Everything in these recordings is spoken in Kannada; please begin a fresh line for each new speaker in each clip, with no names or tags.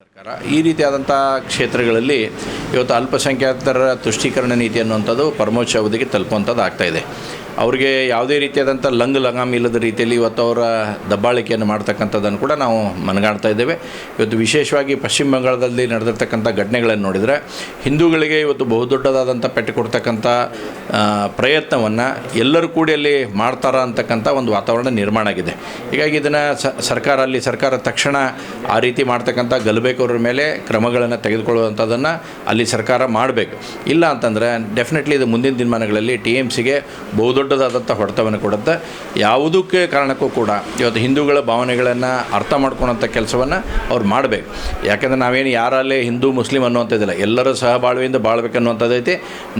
ಸರ್ಕಾರ ಈ ರೀತಿಯಾದಂಥ ಕ್ಷೇತ್ರಗಳಲ್ಲಿ ಇವತ್ತು ಅಲ್ಪಸಂಖ್ಯಾತರ ತುಷ್ಟೀಕರಣ ನೀತಿ ಅನ್ನುವಂಥದ್ದು ಪರಮೋಚ್ಚ ಅವಧಿಗೆ ತಲುಪುವಂಥದ್ದು ಆಗ್ತಾಯಿದೆ ಅವರಿಗೆ ಯಾವುದೇ ರೀತಿಯಾದಂಥ ಲಂಗ್ ಲಂಗಾಮಿ ಇಲ್ಲದ ರೀತಿಯಲ್ಲಿ ಇವತ್ತು ಅವರ ದಬ್ಬಾಳಿಕೆಯನ್ನು ಮಾಡ್ತಕ್ಕಂಥದ್ದನ್ನು ಕೂಡ ನಾವು ಮನಗಾಣ್ತಾ ಇದ್ದೇವೆ. ಇವತ್ತು ವಿಶೇಷವಾಗಿ ಪಶ್ಚಿಮ ಬಂಗಾಳದಲ್ಲಿ ನಡೆದಿರ್ತಕ್ಕಂಥ ಘಟನೆಗಳನ್ನು ನೋಡಿದರೆ ಹಿಂದೂಗಳಿಗೆ ಇವತ್ತು ಬಹುದೊಡ್ಡದಾದಂಥ ಪೆಟ್ಟು ಕೊಡ್ತಕ್ಕಂಥ ಪ್ರಯತ್ನವನ್ನು ಎಲ್ಲರೂ ಕೂಡಿ ಅಲ್ಲಿ ಮಾಡ್ತಾರ ಅಂತಕ್ಕಂಥ ಒಂದು ವಾತಾವರಣ ನಿರ್ಮಾಣ ಆಗಿದೆ. ಹೀಗಾಗಿ ಇದನ್ನು ಸರ್ಕಾರ ಅಲ್ಲಿ ಸರ್ಕಾರ ತಕ್ಷಣ ಆ ರೀತಿ ಮಾಡ್ತಕ್ಕಂಥ ಗಲ್ಬೇಕವ್ರ ಮೇಲೆ ಕ್ರಮಗಳನ್ನು ತೆಗೆದುಕೊಳ್ಳುವಂಥದ್ದನ್ನು ಅಲ್ಲಿ ಸರ್ಕಾರ ಮಾಡಬೇಕು. ಇಲ್ಲ ಅಂತಂದರೆ ಡೆಫಿನೆಟ್ಲಿ ಇದು ಮುಂದಿನ ದಿನಮಾನಗಳಲ್ಲಿ ಟಿ ಎಂ ಸಿಗೆ ಬಹುದೊಡ್ಡದಾದಂಥ ಹೊಡೆತವನ್ನು ಕೊಡುತ್ತೆ. ಯಾವುದಕ್ಕೆ ಕಾರಣಕ್ಕೂ ಕೂಡ ಇವತ್ತು ಹಿಂದೂಗಳ ಭಾವನೆಗಳನ್ನು ಅರ್ಥ ಮಾಡ್ಕೊಳೋಂಥ ಕೆಲಸವನ್ನು ಅವ್ರು ಮಾಡಬೇಕು. ಯಾಕಂದರೆ ನಾವೇನು ಯಾರಲ್ಲೇ ಹಿಂದೂ, ಮುಸ್ಲಿಂ ಅನ್ನುವಂಥದ್ದಿಲ್ಲ. ಎಲ್ಲರೂ ಸಹಬಾಳ್ವೆಯಿಂದ ಬಾಳ್ಬೇಕನ್ನುವಂಥದ್ದೈತಿ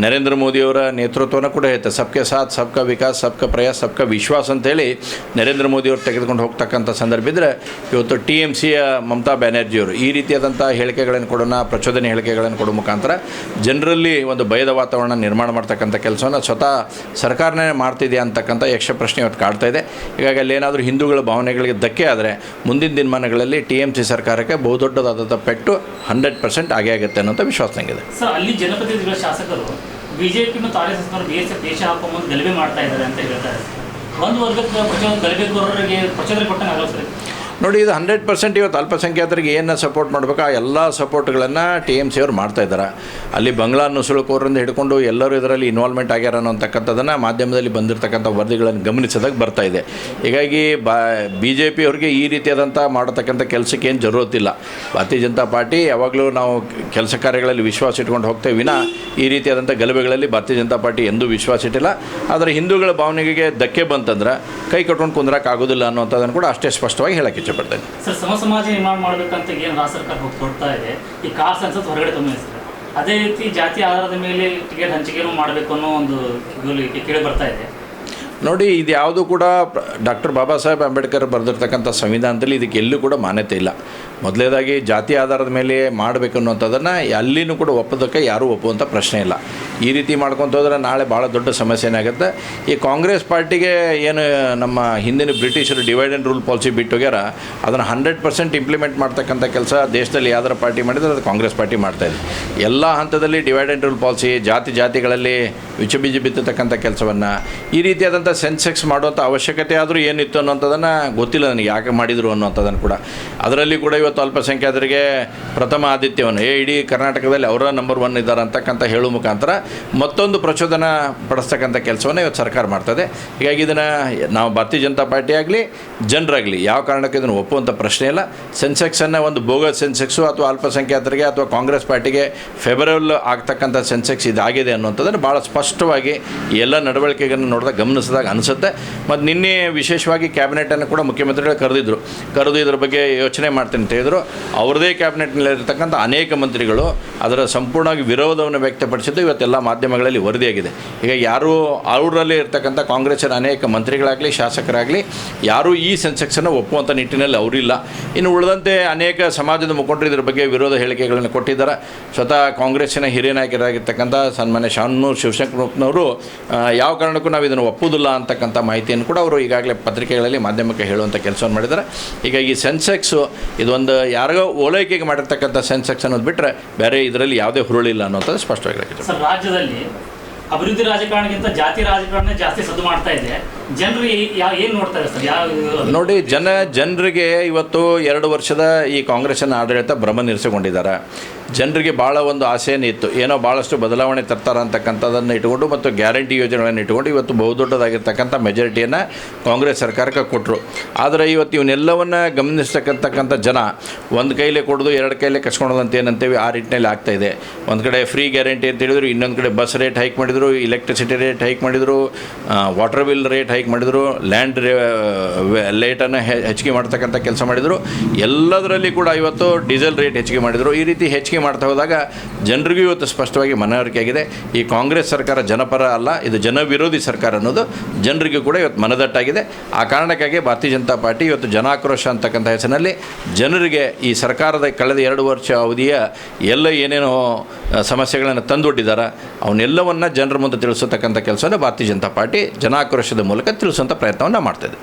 ನರೇಂದ್ರ ಮೋದಿಯವರ ನೇತೃತ್ವನ ಕೂಡ ಐತೆ. ಸಬ್ಕೆ ಸಾಥ್, ಸಬ್ಕಾ ವಿಕಾಸ್, ಸಬ್ಕಾ ಪ್ರಯಾಸ್, ಸಬ್ಕಾ ವಿಶ್ವಾಸ ಅಂತೇಳಿ ನರೇಂದ್ರ ಮೋದಿಯವರು ತೆಗೆದುಕೊಂಡು ಹೋಗ್ತಕ್ಕಂಥ ಸಂದರ್ಭ ಇದ್ದರೆ ಇವತ್ತು ಟಿ ಎಂ ಸಿಯ ಮಮತಾ ಬ್ಯಾನರ್ಜಿಯವರು ಈ ರೀತಿಯಾದಂಥ ಹೇಳಿಕೆಗಳನ್ನು ಕೊಡೋಣ, ಪ್ರಚೋದನೆ ಹೇಳಿಕೆಗಳನ್ನು ಕೊಡೋ ಮುಖಾಂತರ ಜನರಲ್ಲಿ ಒಂದು ಭಯದ ವಾತಾವರಣ ನಿರ್ಮಾಣ ಮಾಡ್ತಕ್ಕಂಥ ಕೆಲಸವನ್ನು ಸ್ವತಃ ಸರ್ಕಾರನೇ ಮಾಡ್ತಿದೆ ಅಂತಕ್ಕಂಥ ಯಕ್ಷ ಪ್ರಶ್ನೆ ಇವತ್ತು ಕಾಡ್ತಾ ಇದೆ. ಹೀಗಾಗಿ ಅಲ್ಲಿ ಏನಾದರೂ ಹಿಂದೂಗಳ ಭಾವನೆಗಳಿಗೆ ಧಕ್ಕೆ ಆದರೆ ಮುಂದಿನ ದಿನಮಾನಗಳಲ್ಲಿ ಟಿ ಎಂ ಸಿ ಸರ್ಕಾರಕ್ಕೆ ಬಹುದೊಡ್ಡದಾದಂಥ ಪೆಟ್ಟು ಹಂಡ್ರೆಡ್ ಪರ್ಸೆಂಟ್ ಆಗೇ ಆಗುತ್ತೆ ಅನ್ನೋಂಥ ವಿಶ್ವಾಸ ನನಗಿದೆ
ಸರ್, ಅಲ್ಲಿ ಜನಪ್ರತಿನಿಧಿಗಳ ಶಾಸಕರು ಬಿಜೆಪಿ ಮತ್ತು R S S B S F ದೇಶ ಹಾಕೊಂಬಂದು ಗಲಭೆ ಮಾಡ್ತಾ ಇದ್ದಾರೆ ಅಂತ ಹೇಳ್ತಾರೆ. ಒಂದು ವರ್ಗದ ಪ್ರಚೋದನೆ ಗಲಭೆಕೋರರಿಗೆ ಪ್ರಚೋದನೆ ಕೊಟ್ಟಂಗೆ ಆಗಲ್ಲ ಸರ್.
ನೋಡಿ, ಇದು ಹಂಡ್ರೆಡ್ ಪರ್ಸೆಂಟ್ ಇವತ್ತು ಅಲ್ಪಸಂಖ್ಯಾತರಿಗೆ ಏನು ಸಪೋರ್ಟ್ ಮಾಡಬೇಕು? ಆ ಎಲ್ಲ ಸಪೋರ್ಟ್ಗಳನ್ನು ಟಿ ಎಂ ಸಿ ಅವ್ರು ಮಾಡ್ತಾ ಇದ್ದಾರೆ. ಅಲ್ಲಿ ಬಂಗ್ಲಾ ನುಸುಳುಕೋರಿಂದ ಹಿಡ್ಕೊಂಡು ಎಲ್ಲರೂ ಇದರಲ್ಲಿ ಇನ್ವಾಲ್ವ್ಮೆಂಟ್ ಆಗ್ಯಾರ ಅನ್ನೋಂಥಕ್ಕಂಥದ್ದನ್ನು ಮಾಧ್ಯಮದಲ್ಲಿ ಬಂದಿರತಕ್ಕಂಥ ವರದಿಗಳನ್ನು ಗಮನಿಸೋದಕ್ಕೆ ಬರ್ತಾ ಇದೆ. ಹೀಗಾಗಿ ಬಾ ಬಿ ಜೆ ಪಿ ಅವ್ರಿಗೆ ಈ ರೀತಿಯಾದಂಥ ಮಾಡತಕ್ಕಂಥ ಕೆಲಸಕ್ಕೆ ಏನು ಜರುರತ್ತಿಲ್ಲ. ಭಾರತೀಯ ಜನತಾ ಪಾರ್ಟಿ ಯಾವಾಗಲೂ ನಾವು ಕೆಲಸ ಕಾರ್ಯಗಳಲ್ಲಿ ವಿಶ್ವಾಸ ಇಟ್ಕೊಂಡು ಹೋಗ್ತೇವೆ ವಿನ ಈ ರೀತಿಯಾದಂಥ ಗಲಭೆಗಳಲ್ಲಿ ಭಾರತೀಯ ಜನತಾ ಪಾರ್ಟಿ ಎಂದೂ ವಿಶ್ವಾಸ ಇಟ್ಟಿಲ್ಲ. ಆದರೆ ಹಿಂದೂಗಳ ಭಾವನೆಗೆ ಧಕ್ಕೆ ಬಂತಂದ್ರೆ ಕೈ ಕಟ್ಕೊಂಡು ಕುಂದ್ರಕ್ಕೆ ಆಗೋದಿಲ್ಲ ಅನ್ನೋಂಥದ್ದನ್ನು ಕೂಡ ಅಷ್ಟೇ ಸ್ಪಷ್ಟವಾಗಿ ಹೇಳಕ್ಕೆ ಇಷ್ಟಪಡ್ತೇನೆ
ಸರ್ ಸಮ ಸಮಾಜ ನಿರ್ಮಾಣ ಮಾಡಬೇಕಂತ ಏನು ರಾಜ್ಯ ಸರ್ಕಾರ ಕೊಡ್ತಾ ಇದೆ. ಈ ಕಾಸ್ಟ್ ಅನ್ಸತ್ ಹೊರಗಡೆ ತುಂಬ ಅದೇ ರೀತಿ ಜಾತಿ ಆಧಾರದ ಮೇಲೆ ಟಿಕೆಟ್ ಹಂಚಿಕೆನೂ ಮಾಡಬೇಕು ಅನ್ನೋ ಒಂದು ಕೇಳಿ ಬರ್ತಾ ಇದೆ.
ನೋಡಿ ಇದು ಯಾವುದು ಕೂಡ ಡಾಕ್ಟರ್ ಬಾಬಾ ಸಾಹೇಬ್ ಅಂಬೇಡ್ಕರ್ ಬರೆದಿರ್ತಕ್ಕಂಥ ಸಂವಿಧಾನದಲ್ಲಿ ಇದಕ್ಕೆ ಎಲ್ಲೂ ಕೂಡ ಮಾನ್ಯತೆ ಇಲ್ಲ. ಮೊದಲೇದಾಗಿ ಜಾತಿ ಆಧಾರದ ಮೇಲೆ ಮಾಡಬೇಕು ಅನ್ನೋಂಥದ್ದನ್ನು ಅಲ್ಲಿನೂ ಕೂಡ ಒಪ್ಪೋದಕ್ಕೆ ಯಾರೂ ಒಪ್ಪುವಂಥ ಪ್ರಶ್ನೆ ಇಲ್ಲ. ಈ ರೀತಿ ಮಾಡ್ಕೊತ ಹೋದ್ರೆ ನಾಳೆ ಭಾಳ ದೊಡ್ಡ ಸಮಸ್ಯೆ ಏನಾಗುತ್ತೆ? ಈ ಕಾಂಗ್ರೆಸ್ ಪಾರ್ಟಿಗೆ ಏನು ನಮ್ಮ ಹಿಂದಿನ ಬ್ರಿಟಿಷರು ಡಿವೈಡ್ ಆ್ಯಂಡ್ ರೂಲ್ ಪಾಲಿಸಿ ಬಿಟ್ಟು ಹೋಗ್ಯಾರ, ಅದನ್ನು ಹಂಡ್ರೆಡ್ ಪರ್ಸೆಂಟ್ ಇಂಪ್ಲಿಮೆಂಟ್ ಮಾಡ್ತಕ್ಕಂಥ ಕೆಲಸ ದೇಶದಲ್ಲಿ ಯಾವ್ದಾರ ಪಾರ್ಟಿ ಮಾಡಿದರೆ ಅದು ಕಾಂಗ್ರೆಸ್ ಪಾರ್ಟಿ ಮಾಡ್ತಾಯಿದೆ ಎಲ್ಲ ಹಂತದಲ್ಲಿ ಡಿವೈಡ್ ಆ್ಯಂಡ್ ರೂಲ್ ಪಾಲಿಸಿ ಜಾತಿ ಜಾತಿಗಳಲ್ಲಿ ವಿಚಬೀಜಿ ಬಿತ್ತತಕ್ಕಂಥ ಕೆಲಸವನ್ನು ಈ ರೀತಿಯಾದಂಥ ಸೆನ್ಸೆಕ್ಸ್ ಮಾಡುವಂಥ ಅವಶ್ಯಕತೆ ಆದರೂ ಏನಿತ್ತು ಅನ್ನೋಂಥದ್ದನ್ನು ಗೊತ್ತಿಲ್ಲ ನನಗೆ ಯಾಕೆ ಮಾಡಿದರು ಅನ್ನೋಂಥದ್ದನ್ನು ಕೂಡ. ಅದರಲ್ಲಿ ಕೂಡ ಇವತ್ತು ಅಲ್ಪಸಂಖ್ಯಾತರಿಗೆ ಪ್ರಥಮ ಆದಿತ್ಯವನ್ನು. ಏ, ಇಡೀ ಕರ್ನಾಟಕದಲ್ಲಿ ಅವರ ನಂಬರ್ ಒನ್ ಇದ್ದಾರೆ ಅಂತಕ್ಕಂಥ ಹೇಳುವ ಮುಖಾಂತರ ಮತ್ತೊಂದು ಪ್ರಚೋದನ ಪಡಿಸ್ತಕ್ಕಂಥ ಕೆಲಸವನ್ನು ಇವತ್ತು ಸರ್ಕಾರ ಮಾಡ್ತದೆ. ಹೀಗಾಗಿ ಇದನ್ನು ನಾವು ಭಾರತೀಯ ಜನತಾ ಪಾರ್ಟಿ ಆಗಲಿ, ಜನರಾಗಲಿ ಯಾವ ಕಾರಣಕ್ಕೆ ಇದನ್ನು ಒಪ್ಪುವಂಥ ಪ್ರಶ್ನೆ ಇಲ್ಲ. ಸೆನ್ಸೆಕ್ಸನ್ನು ಒಂದು ಬೋಗಸ್ ಸೆನ್ಸೆಕ್ಸು ಅಥವಾ ಅಲ್ಪಸಂಖ್ಯಾತರಿಗೆ ಅಥವಾ ಕಾಂಗ್ರೆಸ್ ಪಾರ್ಟಿಗೆ ಫೆಬ್ರವರಿ ಆಗ್ತಕ್ಕಂಥ ಸೆನ್ಸೆಕ್ಸ್ ಇದಾಗಿದೆ ಅನ್ನುವಂಥದ್ದನ್ನು ಭಾಳ ಸ್ಪಷ್ಟವಾಗಿ ಎಲ್ಲ ನಡವಳಿಕೆಗಳನ್ನು ನೋಡಿದಾಗ ಗಮನಿಸಿದಾಗ ಅನಿಸುತ್ತೆ. ಮತ್ತು ನಿನ್ನೆ ವಿಶೇಷವಾಗಿ ಕ್ಯಾಬಿನೆಟನ್ನು ಕೂಡ ಮುಖ್ಯಮಂತ್ರಿಗಳು ಕರೆದಿದ್ದರು ಕರೆದು ಇದ್ರ ಬಗ್ಗೆ ಯೋಚನೆ ಮಾಡ್ತೀನಿ. ಹೇಳಿದರು. ಕ್ಯಾಬಿನೆಟ್ನಲ್ಲಿ ಕ್ಯಾಬಿನೆಟ್ನಲ್ಲಿರ್ತಕ್ಕಂಥ ಅನೇಕ ಮಂತ್ರಿಗಳು ಅದರ ಸಂಪೂರ್ಣವಾಗಿ ವಿರೋಧವನ್ನು ವ್ಯಕ್ತಪಡಿಸಿದ್ದು ಇವತ್ತೆಲ್ಲ ಮಾಧ್ಯಮಗಳಲ್ಲಿ ವರದಿಯಾಗಿದೆ. ಈಗ ಯಾರು ಅವರಲ್ಲಿ ಇರತಕ್ಕಂಥ ಕಾಂಗ್ರೆಸ್ಸಿನ ಅನೇಕ ಮಂತ್ರಿಗಳಾಗಲಿ, ಶಾಸಕರಾಗಲಿ, ಯಾರೂ ಈ ಸೆನ್ಸೆಕ್ಸನ್ನು ಒಪ್ಪುವಂಥ ನಿಟ್ಟಿನಲ್ಲಿ ಅವರಿಲ್ಲ. ಇನ್ನು ಉಳಿದಂತೆ ಅನೇಕ ಸಮಾಜದ ಮುಖಂಡರು ಇದರ ಬಗ್ಗೆ ವಿರೋಧ ಹೇಳಿಕೆಗಳನ್ನು ಕೊಟ್ಟಿದ್ದಾರೆ. ಸ್ವತಃ ಕಾಂಗ್ರೆಸ್ಸಿನ ಹಿರಿಯ ನಾಯಕರಾಗಿರ್ತಕ್ಕಂಥ ಸನ್ಮಾನ್ಯ ಶಾನೂರ್ ಶಿವಶಂಕರಪ್ಪನವರು ಯಾವ ಕಾರಣಕ್ಕೂ ನಾವು ಇದನ್ನು ಒಪ್ಪುವುದಿಲ್ಲ ಅಂತಕ್ಕಂಥ ಮಾಹಿತಿಯನ್ನು ಕೂಡ ಅವರು ಈಗಾಗಲೇ ಪತ್ರಿಕೆಗಳಲ್ಲಿ ಮಾಧ್ಯಮಕ್ಕೆ ಹೇಳುವಂಥ ಕೆಲಸವನ್ನು ಮಾಡಿದ್ದಾರೆ. ಈ ಸೆನ್ಸೆಕ್ಸು ಇದೊಂದು ಯಾರಿಗೋ ಓಲೈಕೆಗೆ ಮಾಡಿರ್ತಕ್ಕಂಥ ಸೆನ್ಸೆಕ್ಸ್ ಅನ್ನೋದು ಬಿಟ್ಟರೆ ಬೇರೆ ಇದರಲ್ಲಿ ಯಾವುದೇ ಹುರುಳಿಲ್ಲ ಅನ್ನೋದು ಸ್ಪಷ್ಟವಾಗಿ
ರಾಜ್ಯದಲ್ಲಿ ಅಭಿವೃದ್ಧಿ ರಾಜಕಾರಣಕ್ಕಿಂತ ಜಾತಿ ರಾಜಕಾರಣ ಜಾಸ್ತಿ ಸದ್ದು ಮಾಡ್ತಾ ಇದೆ.
ನೋಡಿ, ಜನ, ಜನರಿಗೆ ಇವತ್ತು ಎರಡು ವರ್ಷದ ಈ ಕಾಂಗ್ರೆಸ್ನ ಆಡಳಿತ ಭ್ರಮ ನಿರ್ಸಿಕೊಂಡಿದ್ದಾರೆ ಜನರಿಗೆ ಭಾಳ ಒಂದು ಆಸೆಯನ್ನು ಇತ್ತು. ಏನೋ ಭಾಳಷ್ಟು ಬದಲಾವಣೆ ತರ್ತಾರೆ ಅಂತಕ್ಕಂಥದ್ದನ್ನು ಇಟ್ಕೊಂಡು ಮತ್ತು ಗ್ಯಾರಂಟಿ ಯೋಜನೆಗಳನ್ನು ಇಟ್ಕೊಂಡು ಇವತ್ತು ಬಹುದೊಡ್ಡದಾಗಿರ್ತಕ್ಕಂಥ ಮೆಜಾರಿಟಿಯನ್ನು ಕಾಂಗ್ರೆಸ್ ಸರ್ಕಾರಕ್ಕೆ ಕೊಟ್ಟರು ಆದರೆ ಇವತ್ತು ಇವನ್ನೆಲ್ಲವನ್ನು ಗಮನಿಸ್ತಕ್ಕಂಥಕ್ಕಂಥ ಜನ ಒಂದು ಕೈಲೇ ಕೊಡೋದು, ಎರಡು ಕೈಲೇ ಕಸ್ಕೊಳೋದಂತ ಏನಂತೇವೆ ಆ ರೀತಿಯಲ್ಲಿ ಆಗ್ತಾ ಇದೆ. ಒಂದು ಕಡೆ ಫ್ರೀ ಗ್ಯಾರಂಟಿ ಅಂತ ಹೇಳಿದ್ರು, ಇನ್ನೊಂದು ಕಡೆ ಬಸ್ ರೇಟ್ ಹೈಕ್ ಮಾಡಿದರು ಇಲೆಕ್ಟ್ರಿಸಿಟಿ ರೇಟ್ ಹೈಕ್ ಮಾಡಿದರು ವಾಟರ್ ಬಿಲ್ ರೇಟ್ ಮಾಡಿದರು ಲ್ಯಾಂಡ್ ರೇ ಲೇಟನ್ನು ಹೆಚ್ಚಿಗೆ ಮಾಡ್ತಕ್ಕಂಥ ಕೆಲಸ ಮಾಡಿದರು. ಎಲ್ಲದರಲ್ಲಿ ಕೂಡ ಇವತ್ತು ಡೀಸೆಲ್ ರೇಟ್ ಹೆಚ್ಚಿಗೆ ಮಾಡಿದರು. ಈ ರೀತಿ ಹೆಚ್ಚಿಗೆ ಮಾಡ್ತಾ ಹೋದಾಗ ಜನರಿಗೂ ಇವತ್ತು ಸ್ಪಷ್ಟವಾಗಿ ಮನವರಿಕೆ ಆಗಿದೆ. ಈ ಕಾಂಗ್ರೆಸ್ ಸರ್ಕಾರ ಜನಪರ ಅಲ್ಲ, ಇದು ಜನವಿರೋಧಿ ಸರ್ಕಾರ ಅನ್ನೋದು ಜನರಿಗೂ ಕೂಡ ಇವತ್ತು ಮನದಟ್ಟಾಗಿದೆ. ಆ ಕಾರಣಕ್ಕಾಗಿ ಭಾರತೀಯ ಜನತಾ ಪಾರ್ಟಿ ಇವತ್ತು ಜನಾಕ್ರೋಶ ಅಂತಕ್ಕಂಥ ಹೆಸರಿನಲ್ಲಿ ಜನರಿಗೆ ಈ ಸರ್ಕಾರದ ಕಳೆದ ಎರಡು ವರ್ಷ ಅವಧಿಯ ಎಲ್ಲ ಏನೇನೋ ಸಮಸ್ಯೆಗಳನ್ನು ತಂದೊಡ್ಡಿದ್ದಾರೆ ಅವನ್ನೆಲ್ಲವನ್ನು ಜನರ ಮುಂದೆ ತಿಳಿಸತಕ್ಕಂಥ ಕೆಲಸವನ್ನು ಭಾರತೀಯ ಜನತಾ ಪಾರ್ಟಿ ಜನಾಕ್ರೋಶದ ಮೂಲಕ ತಿಳಿಸುವಂಥ ಪ್ರಯತ್ನವನ್ನು ಮಾಡ್ತಾಯಿದೆ